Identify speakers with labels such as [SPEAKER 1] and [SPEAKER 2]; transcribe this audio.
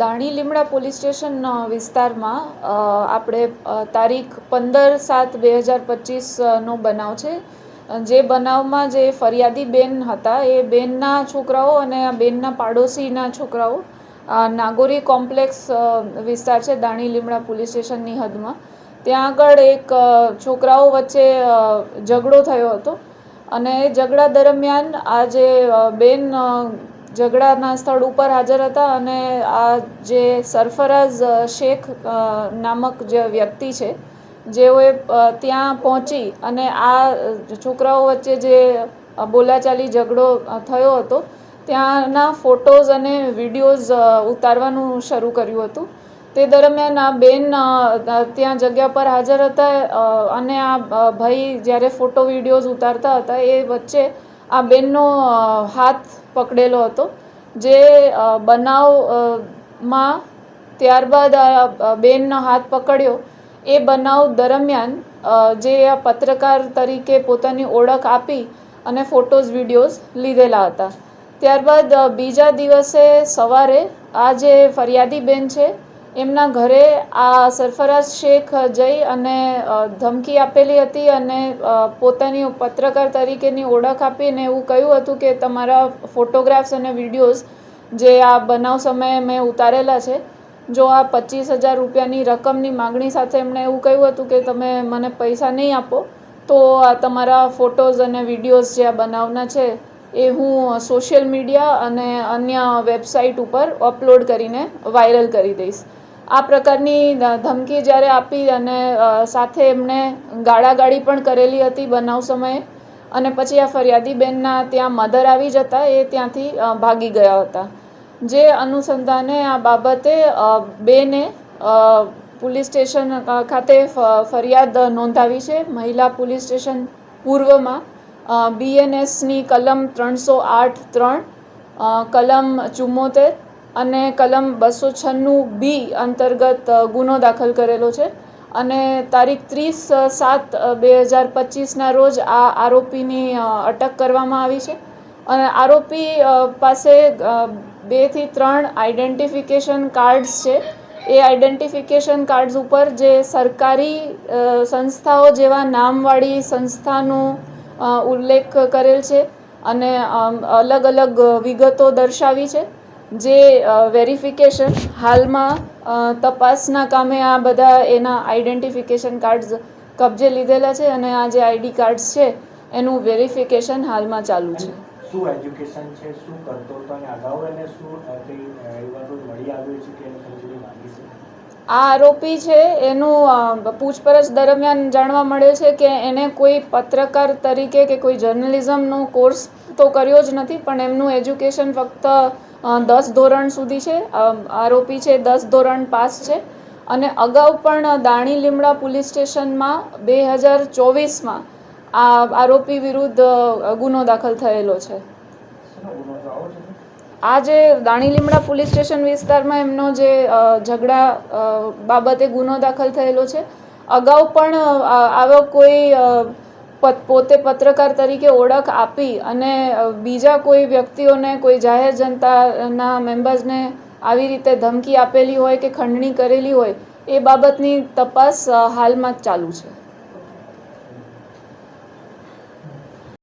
[SPEAKER 1] દાણી લીમડા police station વિસ્તારમાં આપણે તારીખ પંદર સાત બે હજાર પચીસનો બનાવ છે. જે બનાવમાં જે ફરિયાદી બેન હતા, એ બેનના છોકરાઓ અને આ બેનના પાડોશીના છોકરાઓ નાગોરી કોમ્પ્લેક્સ વિસ્તાર છે દાણી લીમડા પોલીસ સ્ટેશનની હદમાં. ત્યાં આગળ એક છોકરાઓ વચ્ચે ઝઘડો થયો હતો. અને ઝઘડા દરમિયાન આ જે બેન ઝઘડાના સ્થળ ઉપર હાજર હતા અને આ જે સરફરાઝ શેખ નામક જે વ્યક્તિ છે, જેઓએ ત્યાં પહોંચી અને આ છોકરાઓ વચ્ચે જે બોલાચાલી ઝઘડો થયો હતો, ત્યાંના ફોટોઝ અને વિડીયોઝ ઉતારવાનું શરૂ કર્યું હતું. તે દરમિયાન આ બેન ત્યાં જગ્યા પર હાજર હતા અને આ ભાઈ જ્યારે ફોટો વિડીયોઝ ઉતારતા હતા, એ વચ્ચે આ બેનનો હાથ પકડેલો હતો જે અ, બનાવ અ, માં ત્યારબાદ આ બેનનો હાથ પકડ્યો. એ બનાવ દરમિયાન જે આ પત્રકાર તરીકે પોતાની ઓળખ આપી અને ફોટોઝ વિડીયોઝ લીધેલા હતા. ત્યારબાદ બીજા દિવસે સવારે આ જે ફરિયાદી બેન છે એમના ઘરે આ સરફરાઝ શેખ જઈ અને ધમકી આપેલી હતી અને પોતાની પત્રકાર તરીકેની ઓળખ આપીને એવું કહ્યું હતું કે તમારા ફોટોગ્રાફ્સ અને વિડીયોઝ જે આ બનાવ સમયે મેં ઉતારેલા છે, જો આ પચીસ હજાર રૂપિયાની રકમની માગણી સાથે એમણે એવું કહ્યું હતું કે તમે મને પૈસા નહીં આપો, તો આ તમારા ફોટોઝ અને વિડીયોઝ જે આ બનાવના છે એ હું સોશિયલ મીડિયા અને અન્ય વેબસાઇટ ઉપર અપલોડ કરીને વાયરલ કરી દઈશ. આ પ્રકારની ધમકી જ્યારે આપી અને સાથે એમણે ગાળાગાળી પણ કરેલી હતી બનાવ સમયે અને પછી આ ફરિયાદી બેનના ત્યાં મધર આવી જતા એ ત્યાંથી ભાગી ગયા હતા. જે અનુસંધાને આ બાબતે બેને પોલીસ સ્ટેશન ખાતે ફરિયાદ નોંધાવી છે. મહિલા પોલીસ સ્ટેશન પૂર્વમાં બીએનએસની કલમ ત્રણસો આઠ ત્રણ કલમ ચુમ્મોતેર અને કલમ બસો છન્નું બી અંતર્ગત ગુનો દાખલ કરેલો છે. અને તારીખ ત્રીસ સાત બે હજાર પચીસના રોજ આ આરોપીની અટક કરવામાં આવી છે. અને આરોપી પાસે બેથી ત્રણ આઈડેન્ટિફિકેશન કાર્ડ્સ છે. એ આઈડેન્ટિફિકેશન કાર્ડ્સ ઉપર જે સરકારી સંસ્થાઓ જેવા નામવાળી સંસ્થાનો ઉલ્લેખ કરેલ છે અને અલગ અલગ વિગતો દર્શાવી છે. જે વેરિફિકેશન હાલમાં તપાસના કામે આ બધા એના આઈડેન્ટિફિકેશન કાર્ડ્સ કબજે લીધેલા છે અને આ જે આઈડી કાર્ડ્સ છે એનું વેરિફિકેશન હાલમાં ચાલુ છે.
[SPEAKER 2] શું એજ્યુકેશન છે? શું કરતો હતો? અને અગાઉ એને શું મળી આવ્યું છે કે
[SPEAKER 1] આ આરોપી છે એનું પૂછપરછ દરમિયાન જાણવા મળે છે કે એને કોઈ પત્રકાર તરીકે કે કોઈ જર્નલિઝમનો કોર્સ તો કર્યો જ નથી પણ એમનું એજ્યુકેશન ફક્ત દસ ધોરણ સુધી છે. આરોપી છે, દસ ધોરણ પાસ છે. અને અગાઉ પણ દાણી લીમડા પોલીસ સ્ટેશનમાં બે હજાર ચોવીસમાં આ આરોપી વિરુદ્ધ ગુનો દાખલ થયેલો છે. આ જે દાણી લીમડા પોલીસ સ્ટેશન વિસ્તારમાં એમનો જે ઝઘડા બાબતે ગુનો દાખલ થયેલો છે. અગાઉ પણ આવો કોઈ પત- પોતે પત્રકાર તરીકે ઓળખ આપી અને બીજા કોઈ વ્યક્તિઓને, કોઈ જાહેર જનતાના મેમ્બર્સને આવી રીતે ધમકી આપેલી હોય કે ખંડણી કરેલી હોય, એ બાબતની તપાસ હાલમાં જ ચાલુ છે.